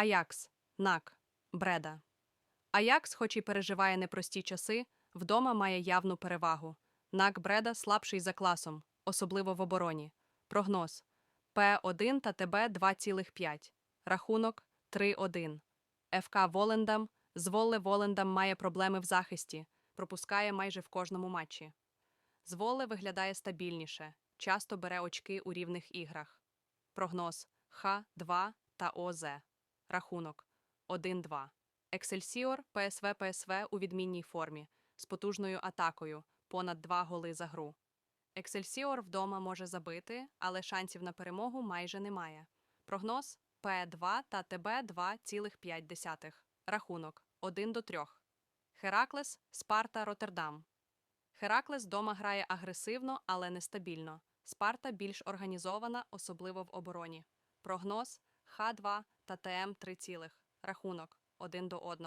Аякс, НАК, Бреда. Аякс, хоч і переживає непрості часи, вдома має явну перевагу. НАК Бреда слабший за класом, особливо в обороні. Прогноз П1 та ТБ 2,5. Рахунок 3-1. ФК Волендам з Волле Волендам має проблеми в захисті, пропускає майже в кожному матчі. Зволе виглядає стабільніше, часто бере очки у рівних іграх. Прогноз Х2 та ОЗ. Рахунок 1-2. Ексельсіор ПСВ ПСВ у відмінній формі з потужною атакою понад 2 голи за гру. Ексельсіор вдома може забити, але шансів на перемогу майже немає. Прогноз П2 та ТБ 2,5. Рахунок 1 до 3. Хераклес Спарта Роттердам. Хераклес дома грає агресивно, але нестабільно. Спарта більш організована, особливо в обороні. Прогноз Х2 та ТМ 3, рахунок 1 до 1.